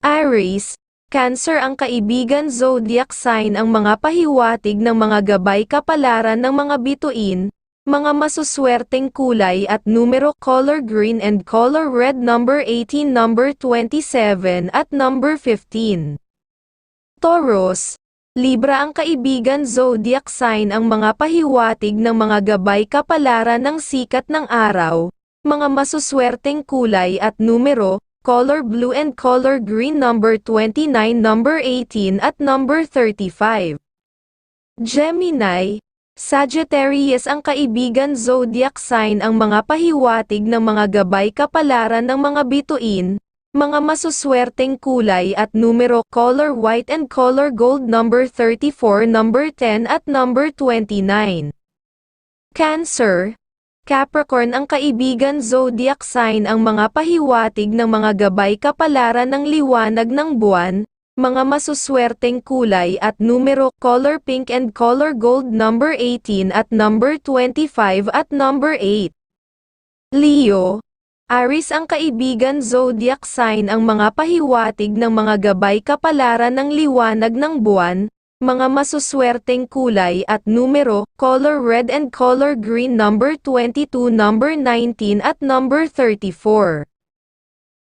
Aries, Cancer ang kaibigan zodiac sign ang mga pahiwatig ng mga gabay kapalaran ng mga bituin, mga masuswerteng kulay at numero color green and color red number 18 number 27 at number 15. Taurus, Libra ang kaibigan zodiac sign ang mga pahiwatig ng mga gabay kapalaran ng sikat ng araw, mga masuswerteng kulay at numero, color blue and color green number 29 number 18 at number 35. Gemini, Sagittarius ang kaibigan zodiac sign ang mga pahiwatig ng mga gabay kapalaran ng mga bituin, mga masuswerteng kulay at numero color white and color gold number 34 number 10 at number 29. Cancer, Capricorn ang kaibigan zodiac sign ang mga pahiwatig ng mga gabay kapalaran ng liwanag ng buwan, mga masuswerteng kulay at numero color pink and color gold number 18 at number 25 at number 8. Leo, Aris ang kaibigan zodiac sign ang mga pahiwatig ng mga gabay kapalaran ng liwanag ng buwan, mga masuswerteng kulay at numero, color red and color green number 22 number 19 at number 34.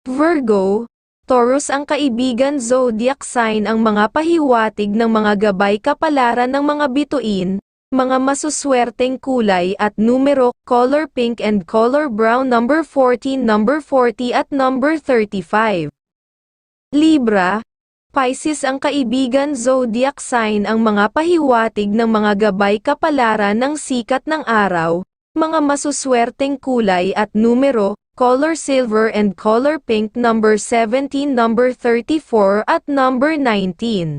Virgo, Taurus ang kaibigan zodiac sign ang mga pahiwatig ng mga gabay kapalaran ng mga bituin, mga masuswerteng kulay at numero, color pink and color brown number 14 number 40 at number 35. Libra, Pisces ang kaibigan zodiac sign ang mga pahiwatig ng mga gabay kapalaran ng sikat ng araw, mga masuswerteng kulay at numero, color silver and color pink number 17 number 34 at number 19.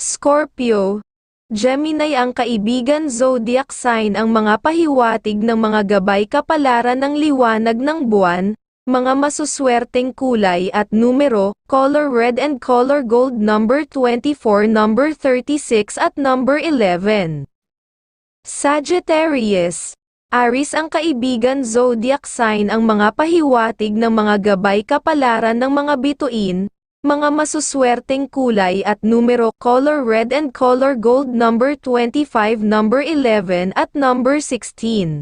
Scorpio, Gemini ang kaibigan zodiac sign ang mga pahiwatig ng mga gabay kapalaran ng liwanag ng buwan, mga masuswerteng kulay at numero, color red and color gold number 24 number 36 at number 11. Sagittarius, Aris ang kaibigan zodiac sign ang mga pahiwatig ng mga gabay kapalaran ng mga bituin, mga masuswerteng kulay at numero color red and color gold number 25 number 11 at number 16.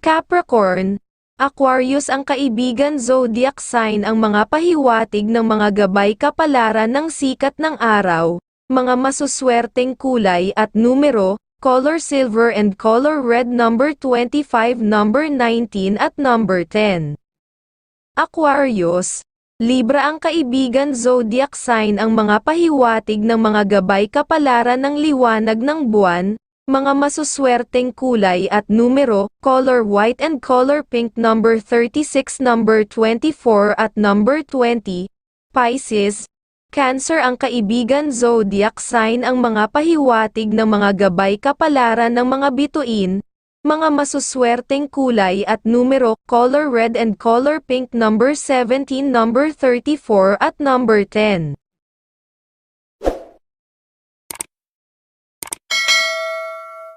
Capricorn, Aquarius ang kaibigan zodiac sign ang mga pahiwatig ng mga gabay kapalaran ng sikat ng araw, mga masuswerteng kulay at numero, color silver and color red number 25 number 19 at number 10. Aquarius, Libra ang kaibigan zodiac sign ang mga pahiwatig ng mga gabay kapalaran ng liwanag ng buwan, mga masuswerteng kulay at numero, color white and color pink number 36 number 24 at number 20, Pisces, Cancer ang kaibigan zodiac sign ang mga pahiwatig ng mga gabay kapalaran ng mga bituin, mga masuswerteng kulay at numero, color red and color pink number 17 number 34 at number 10.